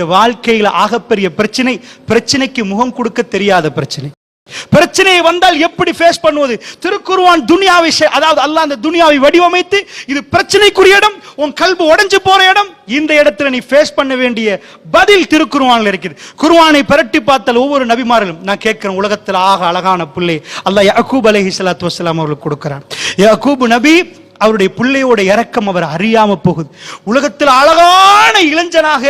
இந்த வாழ்க்கையில ஆகப்பெரிய பிரச்சனை பிரச்சனைக்கு முகம் கொடுக்க தெரியாத பிரச்சனை. பிரச்சனை வந்தால் எப்படி ஃபேஸ் பண்ணுவது? திருக்குருவான் துனியாவை அதாவது அல்லாஹ் அந்த துனியாவை வடிவமைத்து இது பிரச்சனைக்குரிய இடம் உன் கல்பு உடைஞ்சு போற இடம் இந்த இடத்துல நீ ஃபேஸ் பண்ண வேண்டிய பதில் திருக்குருவான்ல இருக்குது. குருவானை பிரட்டி பார்த்தால் ஒவ்வொரு நபிமாரிலும் நான் கேட்கிறேன் உலகத்தில் ஆக அழகான பிள்ளை அல்லாஹ் யகூப் அலஹி ஸலாத்து வசலாம் அவர்களுக்கு கொடுக்கிறான். யாக்கூப் நபி அவருடைய பிள்ளையோட இறக்கம் அவர் அறியாம போகுது. உலகத்தில் அழகான இளைஞனாக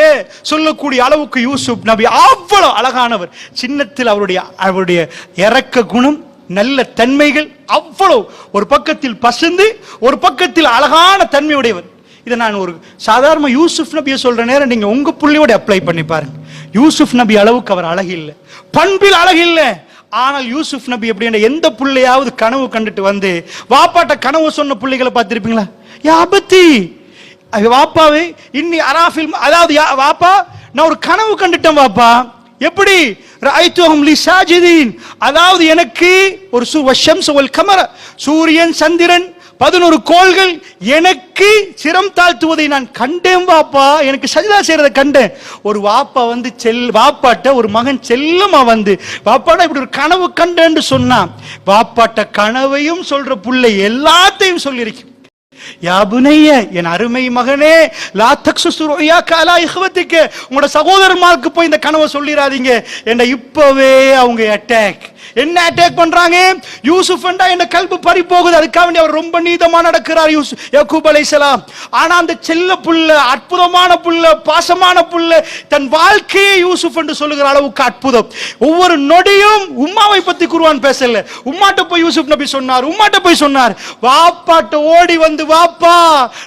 சொல்லக்கூடிய அளவுக்கு யூசுப் நபி அவ்வளவு அழகானவர். சின்னத்தில் அவருடைய அவருடைய இறக்க குணம் நல்ல தன்மைகள் அவ்வளவு ஒரு பக்கத்தில் பசுந்து ஒரு பக்கத்தில் அழகான தன்மையுடையவர். இதை நான் ஒரு சாதாரண யூசுப் நபியை சொல்ற நேரம் நீங்க உங்க பிள்ளையோட அப்ளை பண்ணி பாருங்க. யூசுப் நபி அளவுக்கு அவர் அழகு இல்லை. பண்பில் அழகு இல்லை. ஆனால் யூசுப் நபி அப்படின்ற எந்த பிள்ளையாவது கனவு கண்டுட்டு வந்து வாப்பாட்ட கனவு சொன்ன பிள்ளைகளை பார்த்துருப்பீங்களா? யாபத்தி அது வாப்பாவே இன்னி அராஃபில் அதாவது யா- வாப்பா நான் ஒரு கனவு கண்டுட்டேன் வாப்பா. எப்படி? ரஐத்துஹும் லி சாஜிதீன் அதாவது எனக்கு ஒரு சு வஷம்ஸ் வல் கமர சூரியன் சந்திரன் பதினோரு கோள்கள் எனக்கு சிரம் தாழ்த்துவதை நான் கண்டேன் வாப்பா. எனக்கு சஜிதா செய்யறதை கண்டேன். ஒரு வாப்பா வந்து செல் வாப்பாட்ட ஒரு மகன் செல்லமா வந்து வாப்பாட்ட இப்படி ஒரு கனவு கண்டேன்னு சொன்னான். வாப்பாட்ட கனவையும் சொல்ற புள்ளை எல்லாத்தையும் சொல்லியிருக்கு. யா புனைய என் அருமை மகனே லா தக்சுஸ் ருயாக்க அலா உங்களோட சகோதரமாருக்கு போய் இந்த கனவை சொல்லிடாதீங்க என்ன இப்பவே அவங்க அட்டாக் என்ன அட்டாக் பண்றாங்க? யூசுப் என்றா என்ன கல்பு பறி போகுது. அதுக்காக வேண்டி அவர் ரொம்ப நீதமா நடக்கிறார் யூசுப் யாக்கூப் அலைசலாம் ஆனா அந்த செல்ல புள்ள அற்புதமான புள்ள பாசமான புள்ள தன் வாழ்க்கையை யூசுப் என்று சொல்லுகிற அளவுக்கு அற்புதம். ஒவ்வொரு நொடியும் உம்மாவை பத்தி குருவான் பேசல. உம்மாட்ட போய் யூசுப் நபி சொன்னார் உம்மாட்ட போய் சொன்னார். வாப்பாட்ட ஓடி வந்து வாப்பா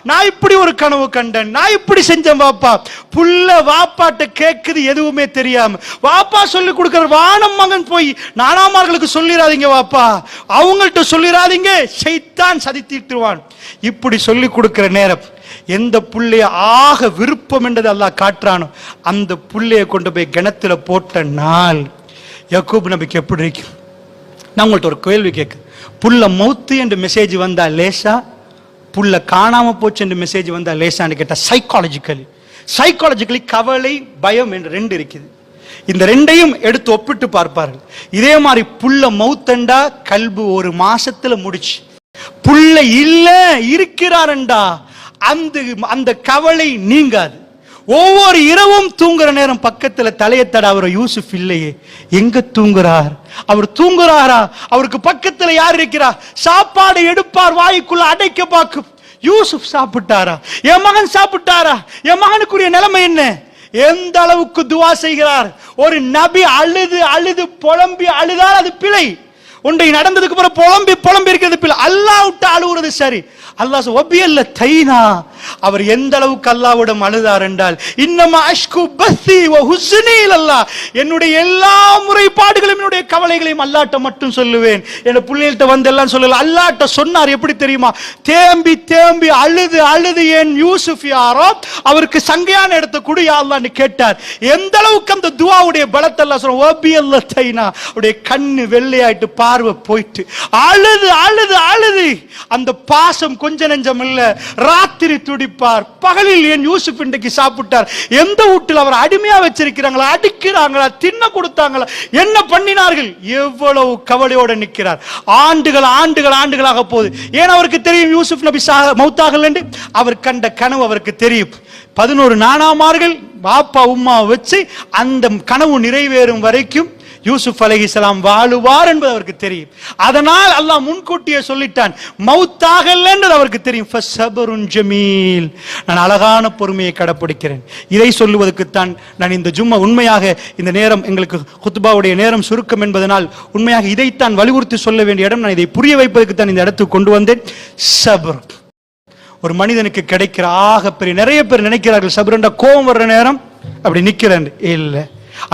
நான் இப்படி ஒரு கனவு கண்டேன் நான் இப்படி செஞ்சேன் வாப்பா. புள்ள வாப்பாட்ட கேட்குது எதுவுமே தெரியாம. வாப்பா சொல்லி கொடுக்கிற வானம் மகன் போய் நானாமார்களுக்கு சொல்லிடாதீங்க வாப்பா. அவங்கள்ட்ட சொல்லிடாதீங்க சைத்தான் சதித்திட்டுவான் இப்படி சொல்லி கொடுக்கிற நேரம் எந்த புள்ளைய ஆக விருப்பம் என்றது அல்லாஹ் காட்டுறானோ அந்த புள்ளைய கொண்டு போய் கிணத்துல போட்ட நாள். யக்கூப் நபிக்கு எப்படி இருக்கும்? நான் உங்கள்ட்ட ஒரு கேள்வி கேட்கு புள்ள மௌத்து என்று மெசேஜ் வந்தா லேசா? புள்ள காணாம போச்சு என்று மெசேஜ் வந்தா லேசான்னு கேட்டால் சைக்காலஜிக்கலி சைக்காலஜிக்கலி கவலை பயம் என்று ரெண்டு இருக்குது. இந்த ரெண்டையும் எடுத்து ஒப்பிட்டு பார்ப்பார்கள். இதே மாதிரி புள்ள மௌத்தண்டா கல்பு ஒரு மாசத்துல முடிச்சு. புள்ள இல்ல இருக்கிறாரண்டா அந்த அந்த கவலை நீங்காது. ஒவ்வொரு இரவும் தூங்குற நேரம் பக்கத்தில் தலையை தட அவர் யூசுப் இல்லையே. எங்க தூங்குறார்? அவர் தூங்குறாரா? அவருக்கு பக்கத்தில் யார் இருக்கிறா? சாப்பாடு எடுப்பார் வாய்க்குள்ள அடைக்க பார்க்கும். யூசுப் சாப்பிட்டாரா? என் மகன் சாப்பிட்டாரா? என் மகனுக்குரிய நிலைமை என்ன? எந்த அளவுக்கு துவா செய்கிறார்? ஒரு நபி அழுது அழுது புலம்பி அழுதால் அது பிழை. ஒன்றை நடந்ததுக்கு அப்புறம் புலம்பி புலம்பி இருக்கிறது பிள்ளை. அல்லாஹ் விட்டு அழுகுறது சரி. அல்லாஹ் ஒபியல்ல தைனா. அவர் எந்த அளவுக்கு அல்லாவிடம் அழுதார் என்றால் இன்னமா அஷ்கு பஸ்தி வ ஹுஸ்னி அல்லாஹ் என்னுடைய எல்லா முறைப்பாடுகளும் என்னுடைய கவலைகளையும் அல்லாட்ட மட்டும் சொல்லுவேன். என் பிள்ளைகள்ட்ட வந்து எல்லாம் சொல்லல. அல்லாட்ட சொன்னார் எப்படி தெரியுமா? தேம்பி தேம்பி அழுது அழுது என் யூசுஃப் யாரோ அவருக்கு சங்கையான இடத்த கொடு யா கேட்டார். எந்த அளவுக்கு அந்த துவாவுடைய பலத்தை எல்லாம் சொல்ற ஒபியல்ல தைனா. அவருடைய கண்ணு வெள்ளையாயிட்டு பா பார்வை போயிட்டு அழுது அழுது அழுது. அந்த பாசம் கொஞ்ச நெஞ்சம் இல்ல. ராத்திரி துடிப்பார். பகலில் ஏன் யூசுப் இன்றைக்கு சாப்பிட்டார்? எந்த வீட்டில் அவர் அடிமையா வச்சிருக்கிறாங்களா? அடிக்கிறாங்களா? தின்ன கொடுத்தாங்களா? என்ன பண்ணினார்கள்? எவ்வளவு கவலையோட நிற்கிறார். ஆண்டுகள் ஆண்டுகள் ஆண்டுகளாக போகுது. ஏன் அவருக்கு தெரியும் யூசுப் நபி மௌத்தாகல் என்று? அவர் கண்ட கனவு அவருக்கு தெரியும். பதினோரு நானாமார்கள் பாப்பா உம்மா வச்சு அந்த கனவு நிறைவேறும் வரைக்கும் யூசுப் அலைஹிஸ்ஸலாம் வாழுவார் என்பது அவருக்கு தெரியும். அதனால் அல்லாஹ் முன்கூட்டியே சொல்லிட்டான் மௌத்தாகல் என்றது அவருக்கு தெரியும். ஜமீல். நான் அழகான பொறுமையை கடைப்பிடிக்கிறேன். இதை சொல்லுவதற்குத்தான் நான் இந்த ஜும்மா உண்மையாக இந்த நேரம் எங்களுக்கு குத்துபாவுடைய நேரம் சுருக்கம் என்பதனால் உண்மையாக இதைத்தான் வலியுறுத்தி சொல்ல வேண்டிய இடம் நான் இதை புரிய வைப்பதற்கு தான் இந்த இடத்துக்கு கொண்டு வந்தேன். சபர். ஒரு மனிதனுக்கு கிடைக்கிற ஆக பெரிய நிறைய பேர் நினைக்கிறார்கள் சபரண்டா கோபம் வர்ற நேரம் அப்படி நிற்கிறேன். இல்லை.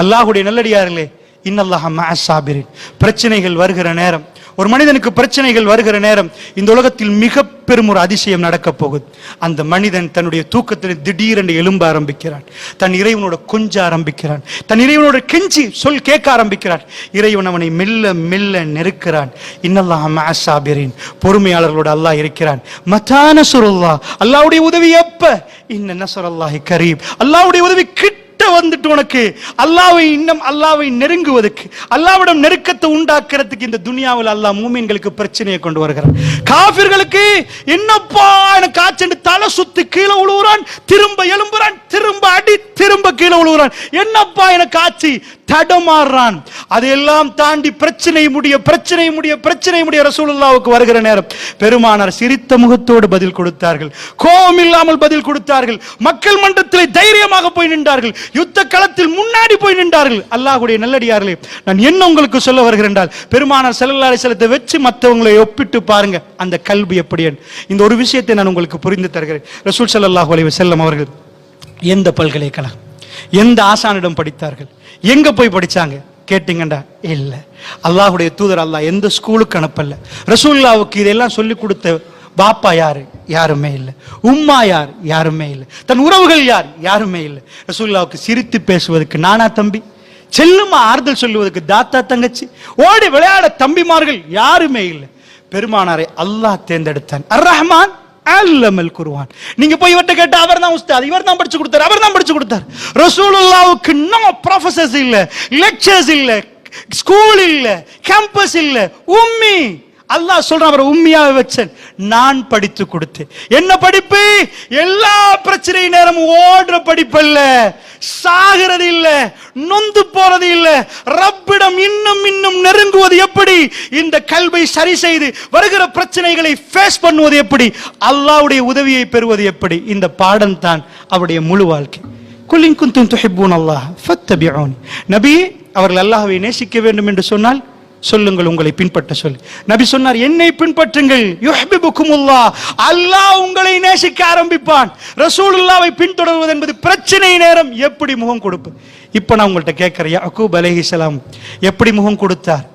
அல்லாஹுடைய நல்லடியார்களே இன்னல்லாஹ மஅசாபிரின் பிரச்சனைகள் வருகிற நேரம். ஒரு மனிதனுக்கு பிரச்சனைகள் வருகிற நேரம் இந்த உலகத்தில் மிக பெரும் ஒரு அதிசயம் நடக்க போகுது. அந்த மனிதன் தன்னுடைய தூக்கத்தில் திடீரென்று எலும்ப ஆரம்பிக்கிறான். தன் இறைவனோட கொஞ்ச ஆரம்பிக்கிறான். தன் இறைவனோட கெஞ்சி சொல் கேட்க ஆரம்பிக்கிறான். இறைவன் அவனை மெல்ல மெல்ல நெருக்கிறான். இன்னல்லாஹ மஅசாபிரின் பொறுமையாளர்களோட அல்லாஹ் இருக்கிறான். மத்தான சுருல்லா அல்லாவுடைய உதவி எப்ப? இன்ன நசரல்லாஹி கரீம். அல்லாவுடைய உதவி கிட்ட கிட்ட வந்துட்டு உனக்கு அல்லாவை இன்னும் அல்லாவை நெருங்குவதற்கு அல்லாவிடம் நெருக்கத்தை உண்டாக்குறதுக்கு இந்த துனியாவில் அல்லாஹ் மூமீன்களுக்கு பிரச்சனையை கொண்டு வருகிறார் காபிர்களுக்கு என்னப்பா எனக்கு காய்ச்சண்டு தலை சுத்தி கீழே உழுவுறான் திரும்ப எலும்புறான் திரும்ப அடி திரும்ப கீழே உழுவுறான். என்னப்பா எனக்கு ஆச்சு தடமாறுறான். அதையெல்லாம் தாண்டி பிரச்சனை முடிய பிரச்சனை முடிய பிரச்சனை முடிய ரசூலுல்லாவுக்கு வருகிற நேரம். பெருமானார் சிரித்த முகத்தோடு பதில் கொடுத்தார்கள். கோபம் இல்லாமல் பதில் கொடுத்தார்கள். மக்கள் மன்றத்தில் தைரியமாக போய் நின்றார்கள். யுத்த களத்தில் முன்னாடி போய் நின்றார்கள். அல்லாஹ்வுடைய நல்லடியார்களே நான் என்ன உங்களுக்கு சொல்ல வருகிறேன் என்றால் பெருமானார் செல்லல்லாரி செலத்தை வச்சு மற்றவங்களை ஒப்பிட்டு பாருங்க. அந்த கல்வி எப்படி இந்த ஒரு விஷயத்தை நான் உங்களுக்கு புரிந்து தருகிறேன். ரசூல் ஸல்லல்லாஹு செல்லம் வஸல்லம் அவர்கள் எந்த பல்கலைக்கழகம் எந்த ஆசானிடம் படித்தார்கள் எங்க போய் படிச்சாங்க? கேட்டீங்கடா இல்ல. அல்லாஹுடைய தூதர் அல்லாஹ் எந்த ஸ்கூலுக்கு அனுப்பல. ரசூல்லாவுக்கு இதெல்லாம் சொல்லி கொடுத்த பாப்பா யாரு? யாருமே இல்லை. உம்மா யார்? யாருமே இல்லை. தன் உறவுகள் யார்? யாருமே இல்லை. ரசூல்லாவுக்கு சிரித்து பேசுவதற்கு நானா தம்பி? செல்லுமா ஆறுதல் சொல்லுவதற்கு தாத்தா தங்கச்சி? ஓடி விளையாட தம்பிமார்கள் யாருமே இல்லை. பெருமானாரை அல்லாஹ் தேர்ந்தெடுத்தான். அர் ரஹ்மான் அல்லமல் குருவான் நீங்க போய் இவர்ட்ட கேட்டா அவர் தான் உஸ்தாத் இவர் தான் படிச்சு கொடுத்தார் அவர் தான் படிச்சு கொடுத்தார். ரசூலுல்லாவுக்கு நோ ப்ரொஃபசர்ஸ் இல்ல லெக்சர்ஸ் இல்ல ஸ்கூல் இல்ல கேம்பஸ் இல்ல உம்மி. அல்லாஹ் சொல்றான் அவர் உண்மையாக வச்சேன். நான் படித்து கொடுத்தேன். என்ன படிப்பு? எல்லா பிரச்சனை நேரமும் ஓடுற படிப்பல்ல சாகிறது இல்ல நொந்து போறது இல்ல. ரப்பிடம் இன்னும் இன்னும் நெருங்குவது எப்படி? இந்த கல்வை சரி செய்து வருகிற பிரச்சனைகளை ஃபேஸ் பண்ணுவது எப்படி? அல்லாவுடைய உதவியை பெறுவது எப்படி? இந்த பாடம் தான் அவருடைய முழு வாழ்க்கை. குல்லின் குந்தும் துஹிப்பூன் அல்லாஹ் ஃபத்தபிஊனி. நபி அவர்கள் அல்லாஹ்வை நேசிக்க வேண்டும் என்று சொன்னால் சொல்லுங்கள் உங்களை பின்பற்ற சொல்லி. நபி சொன்னார் என்னை பின்பற்றுங்கள் யுஹ்பிபுக்குமுல்லா அல்லாஹ் உங்களை நேசிக்க ஆரம்பிப்பான். ரசூலுல்லாவை பின்தொடர்வது என்பது பிரச்சனை நேரம். எப்படி முகம் கொடுப்பு இப்போ நான் உங்கள்கிட்ட கேட்கிறேன் அகூப் அலேஹிஸ்லாம் எப்படி முகம் கொடுத்தார்?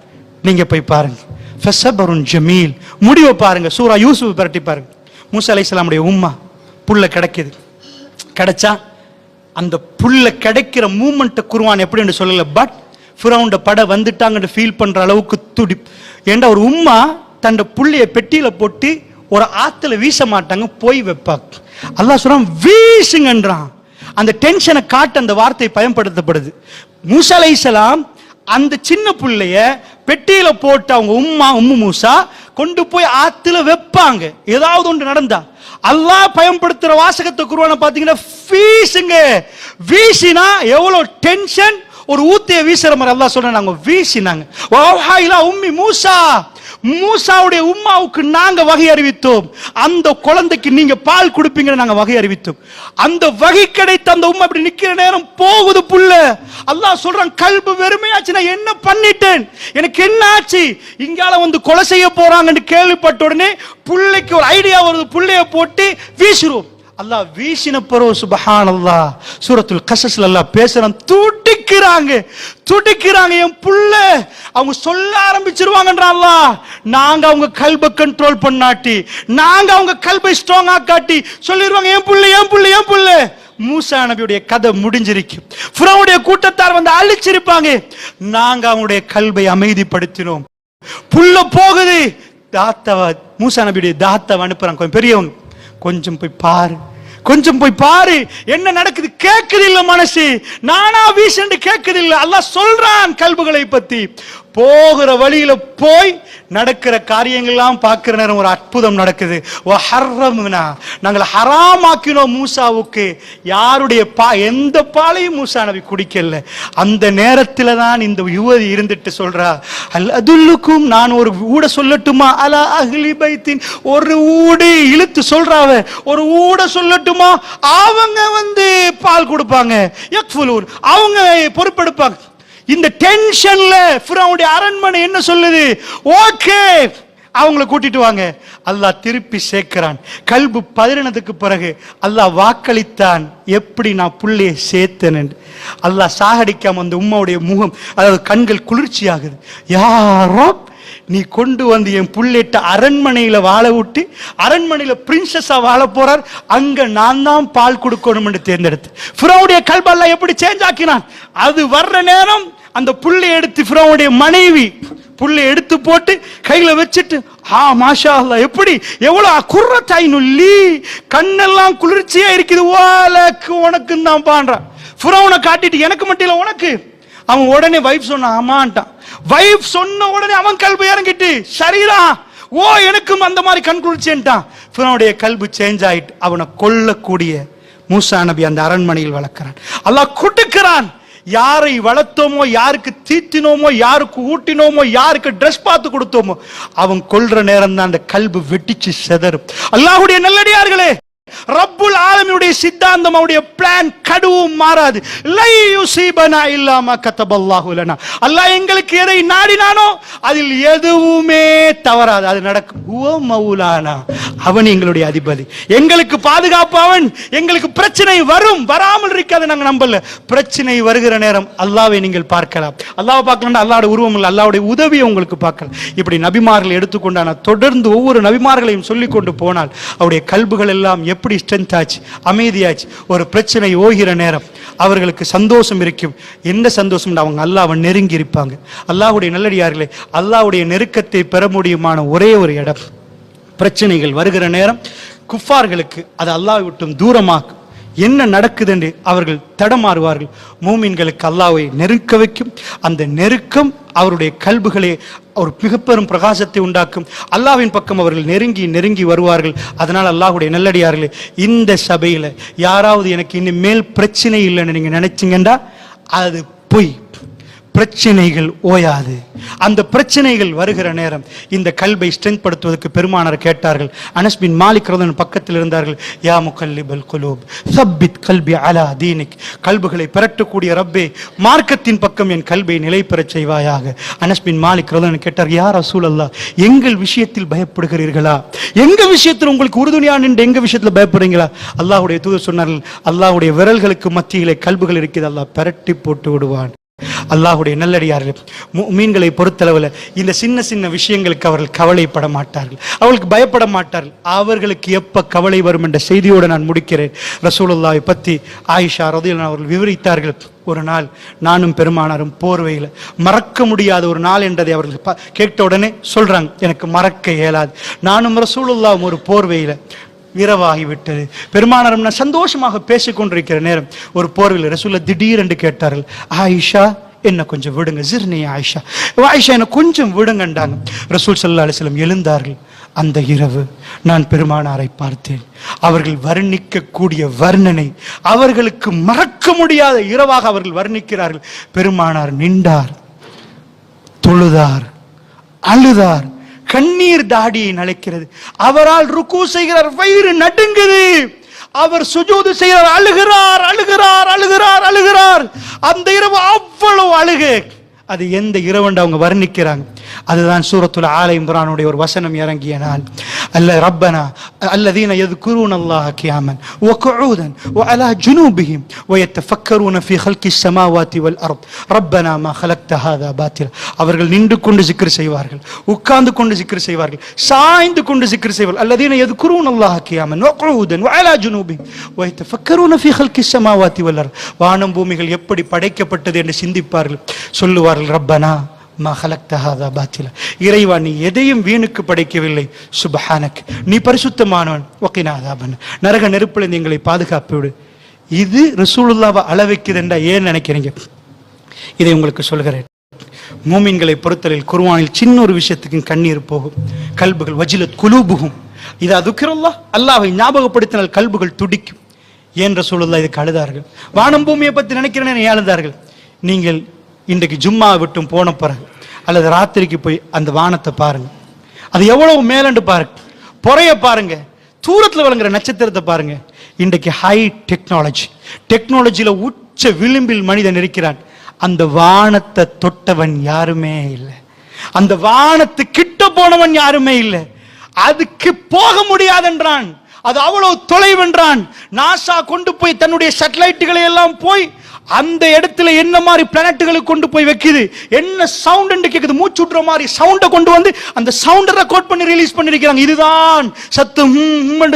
நீங்க போய் பாருங்க. ஃபெசபருன் ஜமீல். முடிவை பாருங்க சூரா யூசுப் பரட்டி பாருங்க. மூசா அலைஹிஸ்ஸலாமுடைய உம்மா புல்ல கிடைக்குது. கிடைச்சா அந்த புல்ல கிடைக்கிற மூமெண்ட்டை குருவான் எப்படின்னு சொல்லல பட் ஃபிரௌண்ட பட வந்துட்டாங்கன்னு ஃபீல் பண்ற அளவுக்கு துடி ஏண்டா ஒரு உம்மா தன் புள்ளைய பெட்டியில போட்டு ஒரு ஆத்துல வீச மாட்டாங்க போய் வைப்பாங்க அல்லா சொல்றான் வீசுங்கன்றான். அந்த டென்ஷனை காட்ட அந்த வார்த்தை பயன்படுத்தப்படுது. மூசா அந்த சின்ன பிள்ளைய பெட்டியில போட்டு அவங்க உம்மா உம்மு மூசா கொண்டு போய் ஆத்துல வைப்பாங்க. ஏதாவது ஒன்று நடந்தா. அல்லாஹ் பயன்படுத்துற வாசகத்தை குருவான பாத்தீங்கன்னா வீசுங்க. வீசினா எவ்வளவு டென்ஷன் ஒரு ஊத்திய வீசுற மாதிரி அல்லாஹ் சொல்ற நாங்க வீசினாங்க. வாஹாயிலா உம்மி மூசா. மூசாவுடைய உம்மாவுக்கு நாங்க வகை அறிவித்தோம். அந்த குழந்தைக்கு நீங்க பால் கொடுப்பீங்கன்னு நாங்க வகை அறிவித்தோம். அந்த வகை கிடைத்த அந்த உம்மா அப்படி நிக்கிற நேரம் போகுது புள்ள. அல்லாஹ் சொல்றான் கல்பு வெறுமையாச்சு நான் என்ன பண்ணிட்டேன்? எனக்கு என்ன ஆச்சு? இங்கால வந்து கொலை செய்ய போறாங்கன்னு கேள்விப்பட்ட உடனே புள்ளைக்கு ஒரு ஐடியா வருது. பிள்ளைய போட்டு வீசிடுவோம் அல்லாஹ் வீசின பரோ சுபஹான் அல்லாஹ் சூரத்துல் கசஸ்ல அல்லாஹ் பேசுறான் துடிக்கிறாங்க. துடிக்கிறாங்க என் புள்ள. அவங்க சொல்ல ஆரம்பிச்சிருவாங்கன்ற அல்லாஹ். நாங்க அவங்க கல்பை கண்ட்ரோல் பண்ணாட்டி நாங்க அவங்க கல்பை ஸ்ட்ராங் ஆக்காட்டி சொல்லிடுவாங்க என் புள்ள என் புள்ள என் புள்ள. மூசா நபியுடைய கதை முடிஞ்சிருக்கு. ஃபிரௌனுடைய கூட்டத்தார் வந்து அழிச்சிருப்பாங்க. நாங்க அவங்களுடைய கல்வை அமைதிப்படுத்தினோம். புள்ள போகுது. தாத்தவ மூசா நபியுடைய தாத்தவ அனுப்புறாங்க கொஞ்சம் பெரியவங்க. கொஞ்சம் போய் பாரு. கொஞ்சம் போய் பாரு. என்ன நடக்குது கேட்குது இல்லை மனசு. நானா வீசண்டு கேட்குது இல்லை அல்ல சொல்றான் கல்புகளை பத்தி. போகிற வழியில போய் நடக்கிற காரியங்கள்லாம் பார்க்கிற நேரம் ஒரு அற்புதம் நடக்குது. ஓ ஹர்ரம்னா. நாங்கள் ஹராமாக்கினோம் மூசாவுக்கு. யாருடைய பா எந்த பாலையும் மூசா நபி குடிக்கல. அந்த நேரத்தில் தான் இந்த யுவதி இருந்துட்டு சொல்றா அல் அதுல்லுக்கும் நான் ஒரு ஊட சொல்லட்டுமா? அலா அஹ்லி பைத்தின். ஒரு ஊடு இழுத்து சொல்றாவ ஒரு ஊட சொல்லட்டுமா? அவங்க வந்து பால் கொடுப்பாங்க. யக்ஃபுலூன். அவங்க பொறுப்பெடுப்பாங்க. இந்த டென்ஷன்ல ஃபிரௌனுடைய அரண்மனை என்ன சொல்லுது? ஓகே. அவங்கள கூட்டிட்டு வாங்க. அல்லாஹ் திருப்பி சேர்க்கிறான். கல்பு பதினதுக்கு பிறகு அல்லாஹ் வாக்களித்தான். எப்படி நான் புள்ளையை சேர்த்தேன் என்று. அல்லாஹ் சாகடிக்காம அந்த உம்மாவுடைய முகம் அதாவது கண்கள் குளிர்ச்சியாகுது. யாரோ நீ கொண்டு வந்து என் புள்ளிட்ட அரண்மனையில் வாழ விட்டு அரண்மனையில் பிரின்சஸாக வாழ போறார். அங்கே நான் தான் பால் கொடுக்கணும்னு தேர்ந்தெடுத்து. ஃபிரோவுடைய கல்பெல்லாம் எப்படி சேஞ்ச் ஆக்கினான்? அது வர்ற நேரம் அந்த புள்ளை எடுத்து ஃபிரோவுடைய மனைவி புள்ளை எடுத்து போட்டு கையில் வச்சுட்டு ஆ மாஷா அல்லா எப்படி? எவ்வளோ குர்ரத்தாய் நுள்ளி? கண்ணெல்லாம் குளிர்ச்சியாக இருக்குது. ஓலக்கு உனக்குன்னு தான் பான்றான். ஃபிரோனை காட்டிட்டு எனக்கு மட்டும் இல்லை உனக்கு? அவன் உடனே வைஃப் சொன்னான் ஆமான்ட்டான் வைஃப் சொன்ன உடனே அவன் கல்வி இறங்கிட்டு சரிடா ஓ எனக்கும் அந்த மாதிரி கண் குளிச்சேன்ட்டான் ஃபிரௌனுடைய கல்வி சேஞ்ச் ஆயிட்டு அவனை கொல்லக்கூடிய மூசா நபி அந்த அரண்மனையில் வளர்க்கிறான். அல்லாஹ் கொடுக்கிறான். யாரை வளர்த்தோமோ யாருக்கு தீத்தினோமோ யாருக்கு ஊட்டினோமோ யாருக்கு ட்ரெஸ் பார்த்து கொடுத்தோமோ அவன் கொல்ற நேரம் தான் அந்த கல்பு வெட்டிச்சு செதறும். அல்லாஹ்வுடைய நல்லடியார்களே! ரப்புல் ஆலமினுடைய சித்தாந்தம் அவருடைய பிளான் கடுவும் மாறாது. லை யுசீபனா இல்லாம கத்தபல்லாஹு லனா. அல்லாஹ் எங்களுக்கு எதை நாடினானோ அதில் எதுவுமே தவறாது. அது நடக்கும். ஓ மௌலானா. அவன் எங்களுடைய அதிபதி. எங்களுக்கு பாதுகாப்பு அவன். எங்களுக்கு பிரச்சனை வரும். வராமல் இருக்காது நாங்கள் நம்பல. பிரச்சனை வருகிற நேரம் அல்லாவை நீங்கள் பார்க்கலாம். அல்லாவை பார்க்கலாம் அல்லாவோட உருவம் இல்லை. அல்லாவுடைய உதவியை உங்களுக்கு பார்க்கலாம். இப்படி நபிமார்கள் எடுத்துக்கொண்டான தொடர்ந்து ஒவ்வொரு நபிமார்களையும் சொல்லி கொண்டு போனால் அவருடைய கல்புகள் எல்லாம் எப்படி ஸ்ட்ரென்த் ஆச்சு அமைதியாச்சு ஒரு பிரச்சனை ஓகிற நேரம் அவர்களுக்கு சந்தோஷம் இருக்கும். என்ன சந்தோஷம் அவங்க அல்லாவை நெருங்கி இருப்பாங்க. அல்லாவுடைய நல்லடியார்களே அல்லாவுடைய நெருக்கத்தை பெற முடியுமான ஒரே ஒரு இடம். பிரச்சனைகள் வருகிற நேரம் குஃபார்களுக்கு அது அல்லாஹ் விட்டும் தூரமாக்கும் என்ன நடக்குது என்று அவர்கள் தடமாறுவார்கள். மூமின்களுக்கு அல்லாவை நெருக்க வைக்கும். அந்த நெருக்கம் அவருடைய கல்புகளே ஒரு மிகப்பெரும் பிரகாசத்தை உண்டாக்கும். அல்லாஹ்வின் பக்கம் அவர்கள் நெருங்கி நெருங்கி வருவார்கள். அதனால் அல்லாஹ்வுடைய நல்லடியார்களே இந்த சபையில் யாராவது எனக்கு இனிமேல் மேல் பிரச்சனை இல்லைன்னு நீங்கள் நினைச்சிங்கண்டா அது பொய். பிரச்சனைகள் ஓயாது. அந்த பிரச்சனைகள் வருகிற நேரம் இந்த கல்வை ஸ்ட்ரென்த் படுத்துவதற்கு பெருமானார் கேட்டார்கள். அனஸ் பின் மாலிக் ரதன் பக்கத்தில் இருந்தார்கள். யா முகல்லிபல் குலூப் சப்பித் கல்பி அலா தீனிக். கல்புகளை பெரட்டக்கூடிய ரப்பே மார்க்கத்தின் பக்கம் என் கல்வை நிலை பெறச் செய்வாயாக. அனஸ் பின் மாலிக் ரதன் கேட்டார் யார் அசூல் அல்லா எங்கள் விஷயத்தில் பயப்படுகிறீர்களா? எங்க விஷயத்தில் உங்களுக்கு உறுதுணையா நின்று எங்க விஷயத்தில் பயப்படுறீங்களா? அல்லாஹுடைய தூதர் சொன்னார்கள் அல்லாஹுடைய விரல்களுக்கு மத்தியிலே கல்புகள் இருக்குது அல்லாஹ் பெரட்டி போட்டு விடுவான். அல்லாஹுடைய நல்லடியார்கள் மு- மீன்களை பொறுத்தளவில் இந்த சின்ன சின்ன விஷயங்களுக்கு அவர்கள் கவலைப்பட மாட்டார்கள். அவர்களுக்கு பயப்பட மாட்டார்கள். அவர்களுக்கு எப்போ கவலை வரும் என்ற செய்தியோடு நான் முடிக்கிறேன். ரசூலுல்லாவை பற்றி ஆயிஷா ரதியல்லாஹு அவர்கள் விவரித்தார்கள். ஒரு நாள் நானும் பெருமானாரும் போர்வையில் மறக்க முடியாத ஒரு நாள் என்றதை அவர்கள் ப- கேட்ட உடனே சொல்றாங்க. எனக்கு மறக்க இயலாது. நானும் ரசூலுல்லாவும் ஒரு போர்வையில் இரவாகி விட்டது நான் சந்தோஷமாக பேசிக்கொண்டிருக்கிற நேரம் ஒரு போர்வில் ரசூல திடீரென்று கேட்டார்கள் ஆயிஷா என்ன கொஞ்சம் விடுங்க ஜிர்னி ஆயிஷா. ஆயிஷா என்ன கொஞ்சம் விடுங்கண்டாங்க. ரசூல் சல்லா அலிஸ்லம் எழுந்தார்கள். அந்த இரவு நான் பெருமானாரை பார்த்தேன். அவர்கள் வர்ணிக்கக்கூடிய வர்ணனை அவர்களுக்கு மறக்க முடியாத இரவாக அவர்கள் வர்ணிக்கிறார்கள். பெருமானார் நின்றார் தொழுதார் அழுதார். கண்ணீர் தாடியை நனைக்கிறது அவரால் ருக்கு செய்கிறார் வயிறு நடுங்குது. அவர் சுஜூது செய்கிறார். அழுகிறார் அழுகிறார் அழுகிறார் அழுகிறார். அந்த இரவு அவ்வளவு அழுகு. அது எந்த இரவுண்டு அவங்க வர்ணிக்கிறாங்க? அதுதான் சூரத்துல ஆலயம் இம்ரானுடைய ஒரு வசனம் இறங்கிய நாள். அல்ல ரப்பனா الذين يذكرون الله قياما وقعودا وعلى جنوبهم ويتفكرون في خلق السماوات والارض ربنا ما خلقت هذا باطلا அவர்கள் நின்று கொண்டு zikr செய்வார்கள் உட்கார்ந்து கொண்டு zikr செய்வார்கள் சாய்ந்து கொண்டு zikr செய்வார்கள் الذين يذكرون الله قياما وقعودا وعلى جنوبهم ويتفكرون في خلق السماوات والارض வானம் பூமிகள் எப்படி படைக்கப்பட்டது என்று சிந்திப்பார்கள் சொல்லுவார்கள் ரப்பனா மகலக்தஹாதா பாத்தில இறைவா நீ எதையும் வீணுக்கு படைக்கவில்லை சுபஹானக் நீ பரிசுத்தமானவன் ஒக்கினாதாபன் நரக நெருப்புல எங்களை பாதுகாப்பு விடு இது ரசூலுல்லாவை அளவைக்குதுண்டா ஏன் நினைக்கிறீங்க இதை உங்களுக்கு சொல்கிறேன் மூமின்களை பொறுத்தலில் குருவானில் சின்ன ஒரு விஷயத்துக்கும் கண்ணீர் போகும் கல்புகள் வஜிலத் குலூபுகும் இதை அதுக்கிறல்லா அல்லாவை ஞாபகப்படுத்தினால் கல்புகள் துடிக்கும் ஏன் ரசூலுல்லா இதுக்கு அழுதார்கள் வானம் பூமியை பற்றி நினைக்கிறேன்னு அழுதார்கள் நீங்கள் இன்றைக்கு ஜும்மா விட்டும் போன பிறகு அல்லது ராத்திரிக்கு போய் அந்த வானத்தை பாருங்க. அது எவ்வளவு மேலண்டு பாருங்க. பொறைய பாருங்க. தூரத்தில் விளங்குற நட்சத்திரத்தை பாருங்க. இன்றைக்கு ஹை டெக்னாலஜி டெக்னாலஜியில உச்ச விளிம்பில் மனிதன் இருக்கிறான். அந்த வானத்தை தொட்டவன் யாருமே இல்லை. அந்த வானத்து கிட்ட போனவன் யாருமே இல்லை. அதுக்கு போக முடியாதென்றான். அது அவ்வளவு தொலைவென்றான். நாசா கொண்டு போய் தன்னுடைய சேட்டலைட்டுகளை எல்லாம் போய் அந்த இடத்துல என்ன மாதிரி பிளானட்டுகளை கொண்டு போய் வைக்குது? என்ன சவுண்ட் கேட்குது மூச்சு விட்டுற மாதிரி சவுண்டை கொண்டு வந்து அந்த சவுண்டை ரெக்கார்ட் பண்ணி ரிலீஸ் பண்ணிருக்கிறாங்க. இதுதான் சத்தம்.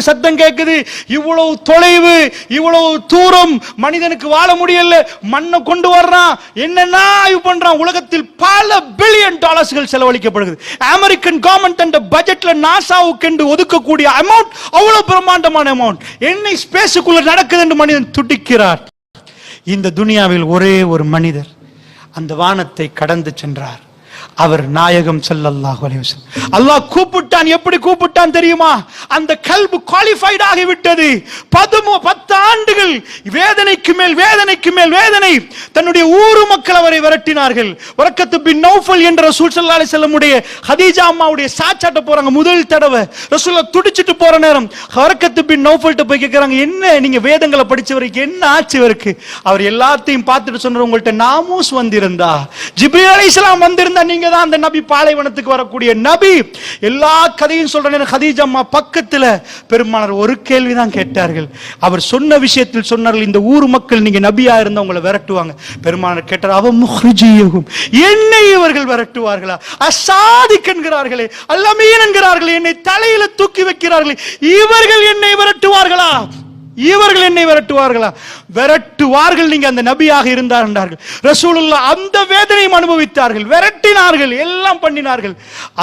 சத்தம் கேட்குது இவ்வளவு தொலைவு இவ்வளவு தூரம் மனிதனுக்கு வாழ முடியல. மண்ணை கொண்டு வர்றான். என்னென்ன ஆய்வு பண்றான்? உலகத்தில் பல பில்லியன் டாலர்ஸ்கள் செலவழிக்கப்படுகிறது. அமெரிக்கன் கவர்மெண்ட் அந்த பட்ஜெட்ல நாசாவுக்கு என்று ஒதுக்கக்கூடிய அமௌண்ட் அவ்வளவு பிரம்மாண்டமான அமௌண்ட் என்னை ஸ்பேஸுக்குள்ள நடக்குது என்று மனிதன் துடிக்கிறார். இந்த துனியாவில் ஒரே ஒரு மனிதர். அந்த வானத்தை கடந்து சென்றார். அவர் நாயகம் செல்லல்லாஹ் அலைவசம் அல்லாஹ் கூப்பிட்டான் எப்படி கூப்பிட்டான் தெரியுமா? அந்த கல்பு குவாலிஃபைட் ஆகிவிட்டது. பதுமு பத்து ஆண்டுகள் வேதனைக்கு மேல் வேதனைக்கு மேல் வேதனை. தன்னுடைய ஊரு மக்கள் அவரை விரட்டினார்கள். உறக்கத்து பின் நௌஃபல் என்ற ரசூல் ஸல்லல்லாஹு அலைஹி வஸல்லமுடைய ஹதீஜா அம்மாவுடைய சாச்சாட்ட போறாங்க முதல் தடவை. ரசூலா துடிச்சிட்டு போற நேரம். உறக்கத்து பின் நௌஃபல்கிட்ட போய் கேட்கறாங்க என்ன? நீங்க வேதங்களை படிச்சவருக்கு என்ன ஆச்சு இவருக்கு? அவர் எல்லாத்தையும் பார்த்துட்டு சொன்னார் உங்கள்கிட்ட நாமூஸ் வந்திருந்தா. ஜிப்ரி அலி இஸ்லாம் வந்திருந்தா நீங்க தான் அந்த நபி பாலைவனத்துக்கு வரக்கூடிய நபி. எல்லா கதையும் சொல்றேன். ஹதீஜம்மா பக்கத்துல பெருமானார் ஒரு கேள்வி தான் கேட்டார்கள். அவர் சொன்ன விஷயத்தில் சொன்னார்கள் இந்த ஊர் மக்கள் நீங்க நபியா இருந்தா உங்களை விரட்டுவாங்க. பெருமானார் கேட்டார் அவ முஹ்ரிஜியகும் என்னை இவர்கள் விரட்டுவார்களா? அசாதிக் என்கிறார்களே அல்லமீன் என்கிறார்களே என்னை தலையில தூக்கி வைக்கிறார்களே இவர்கள் என்னை விரட்டுவார்களா? இவர்கள் என்னை விரட்டுவார்களா? விரட்டுவார்கள். நீங்க அந்த நபியாக இருந்தார் என்றார்கள். ரசூலுல்லா அந்த வேதனையும் அனுபவித்தார்கள். விரட்டினார்கள். எல்லாம் பண்ணினார்கள்.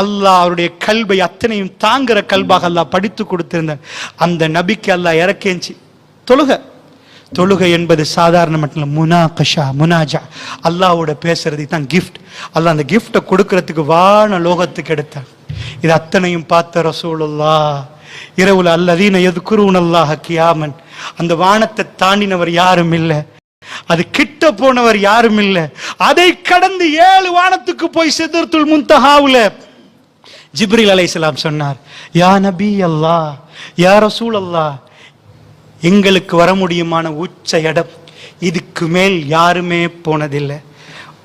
அல்லாஹ் அவருடைய கல்வை அத்தனையும் தாங்குற கல்பாக அல்லாஹ் படித்து கொடுத்திருந்தார். அந்த நபிக்கு அல்லாஹ் இறக்கேஞ்சி தொழுக. தொழுகை என்பது சாதாரண மட்டும் முனா கஷா முனாஜா. அல்லாவோட பேசுறதுக்கு தான் கிஃப்ட் அல்லாஹ் அந்த கிஃப்டை கொடுக்கறதுக்கு வான லோகத்துக்கு எடுத்தார். இது அத்தனையும் பார்த்த ரசூலுல்லா இரவுல அல்லதீன எதுக்குருவன் அல்லாஹ் கியாமன். அந்த வானத்தை தாண்டினவர் யாரும் இல்லை. அது கிட்ட போனவர் யாரும் இல்லை. அதை கடந்து ஏழு வானத்துக்கு போய் சிதர்த்துல் முந்தஹாவுல ஜிப்ரில் அலைசலாம் சொன்னார் யா நபி அல்லாஹ் யா ரசூல் அல்லா எங்களுக்கு வர முடியுமான உச்ச இடம் இதுக்கு மேல் யாருமே போனதில்லை.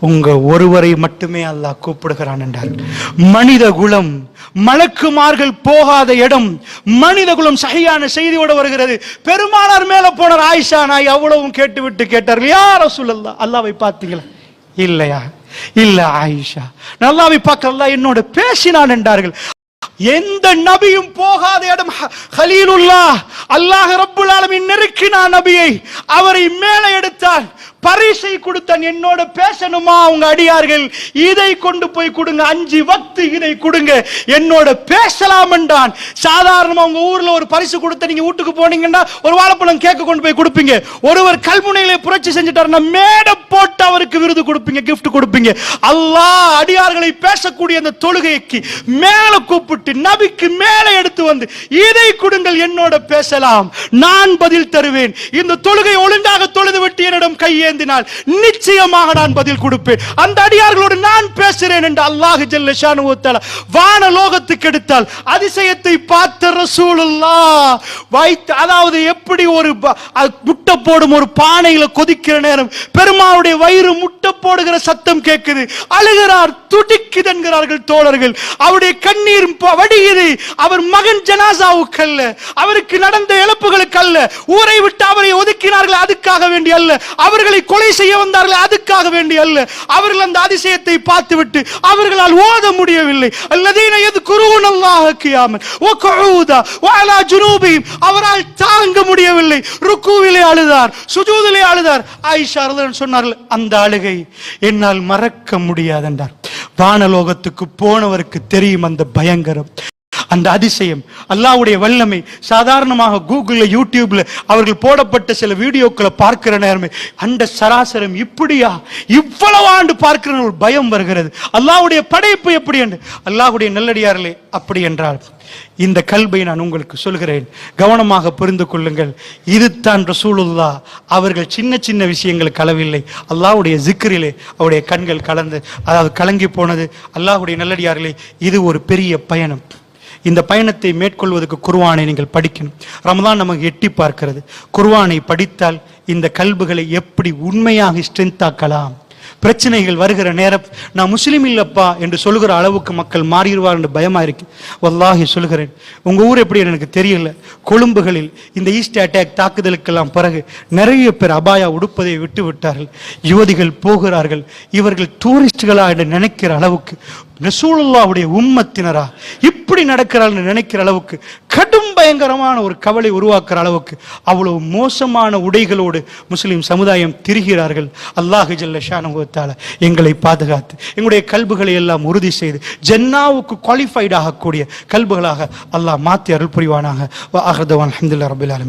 உங்க ஒருவரை மட்டுமே அல்லாஹ் கூப்பிடுகிறான் என்றார். மனித குலம் மலக்குமார்கள் போகாத இடம் மனித குலம் சகையான செய்தியோட வருகிறது. பெருமானார் மேல போனார் ஆயிஷா நாய் அவ்வளவும் கேட்டுவிட்டு கேட்டார் யார ரசூலல்லா அல்லாவை பார்த்தீங்களா? இல்லையா? இல்ல ஆயிஷா. நல்லாவை பார்க்கல என்னோட பேசினான் என்றார்கள். எந்த நபியும் போகாத இடம் ஹ- ஹலீலுல்லா அல்லாஹ் ரப்புல் ஆலமீன் நெருக்கினான் நபியை. அவரை மேலே எடுத்தால் பரிசை கொடுத்தான் என்னோட பேசணுமா அவங்க அடியார்கள்? இதை கொண்டு போய் கொடுங்க அஞ்சு வக்து இதை கொடுங்க. என்னோட பேசலாம் என்றான். சாதாரணமா உங்க ஊர்ல ஒரு பரிசு கொடுத்த நீங்க வீட்டுக்கு போனீங்கன்னா ஒரு வாழைப்பழம் கேட்க கொண்டு போய் கொடுப்பீங்க. ஒருவர் கல்முனையில புரட்சி செஞ்சுட்டாருன்னா மேடை போட்டு அவருக்கு விருது கொடுப்பீங்க கிஃப்ட் கொடுப்பீங்க. அல்லாஹ் அடியார்களை பேசக்கூடிய அந்த தொழுகைக்கு மேல கூப்பிட்டு நபிக்கு மேலே எடுத்து வந்து இதை கொடுங்கள் என்னோட பேசலாம். நான் பதில் தருவேன். இந்த தொழுகை ஒழுங்காக தொழுது விட்டு என்னிடம் ஏந்தினால் நிச்சயமாக நான் பதில் கொடுப்பேன். அந்த அடியார்களோடு நான் பேசுறேன் என்று அல்லாஹ் ஜல்லஷானுவத்தால வான லோகத்துக்கு எடுத்தால் அதிசயத்தை பார்த்த ரசூலுல்லா வைத்து அதாவது எப்படி ஒரு முட்டை போடும் ஒரு பானையில கொதிக்கிற நேரம் பெருமாளுடைய வயிறு முட்டை போடுகிற சத்தம் கேட்குது. அழுகிறார் துடிக்குது என்கிறார்கள் தோழர்கள். அவருடைய கண்ணீர் வடிகிறது அவர் மகன் ஜனாசாவுக்கு அல்ல. அவருக்கு நடந்த இழப்புகளுக்கு அல்ல. ஊரை விட்டு அவரை ஒதுக்கினார்கள் அதுக்காக வேண்டி அல்ல. அவர்களை கொலை செய்ய வந்தார்கள் அதுக்காக வேண்டி அல்ல. அவர்கள் அந்த அதிசயத்தை பார்த்துவிட்டு அவர்களால் ஓத முடியவில்லை. அல்லதீன எது ஓ அவரால் தாங்க முடியவில்லை. ருக்குவிலே அழுதார் சுஜூதிலே அழுதார். ஆயிஷா சொன்னார்கள் அந்த அழுகை என்னால் மறக்க முடியாது என்றார் வானலோகத்துக்கு போனவருக்கு தெரியும் அந்த பயங்கரம். அந்த அதிசயம். அல்லாவுடைய வல்லமை. சாதாரணமாக கூகுளில் யூடியூப்ல அவர்கள் போடப்பட்ட சில வீடியோக்களை பார்க்கிற நேரமே அந்த சராசரம் இப்படியா? இவ்வளவு ஆண்டு பார்க்கிற ஒரு பயம் வருகிறது. அல்லாவுடைய படைப்பு எப்படி என்று? அல்லாஹுடைய நல்லடியார்களே அப்படி என்றால் இந்த கல்வை நான் உங்களுக்கு சொல்கிறேன். கவனமாக புரிந்து கொள்ளுங்கள். இதுதான் ரசூலுல்லா அவர்கள் சின்ன சின்ன விஷயங்களுக்கு அளவில்லை அல்லாவுடைய ஜிக்கரிலே அவருடைய கண்கள் கலந்து அதாவது கலங்கி போனது. அல்லாஹுடைய நல்லடியார்களே இது ஒரு பெரிய பயணம். இந்த பயணத்தை மேற்கொள்வதற்கு குருவானை நீங்கள் படிக்கணும். ரமதான் நமக்கு எட்டி பார்க்கிறது. குர்வானை படித்தால் இந்த கல்புகளை எப்படி உண்மையாக ஸ்ட்ரென்த் ஆக்கலாம்? பிரச்சனைகள் வருகிற நேரம் நான் முஸ்லீம் இல்லப்பா என்று சொல்லுகிற அளவுக்கு மக்கள் மாறிடுவார் என்று பயமாக இருக்கு. வல்லாகி சொல்கிறேன். உங்கள் ஊர் எப்படி எனக்கு தெரியல. கொழும்புகளில் இந்த ஈஸ்ட் அட்டாக் தாக்குதலுக்கெல்லாம் பிறகு நிறைய பேர் அபாயா உடுப்பதை விட்டு விட்டார்கள். யுவதிகள் போகிறார்கள். இவர்கள் டூரிஸ்டுகளா என்று நினைக்கிற அளவுக்கு நெசூலுல்லாவுடைய உம்மத்தினரா இப்படி நடக்கிறார்கள் நினைக்கிற அளவுக்கு கடும் பயங்கரமான ஒரு கவலை உருவாக்குற அளவுக்கு அவ்வளவு மோசமான உடைகளோடு முஸ்லீம் சமுதாயம் திரிகிறார்கள். அல்லாஹு ஜல்ல ஷானுகத்தால எங்களை பாதுகாத்து எங்களுடைய கல்புகளை எல்லாம் உறுதி செய்து ஜென்னாவுக்கு குவாலிஃபைட் ஆகக்கூடிய கல்புகளாக அல்லாஹ் மாத்தி அருள் புரிவானாக. அஹர்தவான் அஹமதுல்லா ரபுல்லாலும்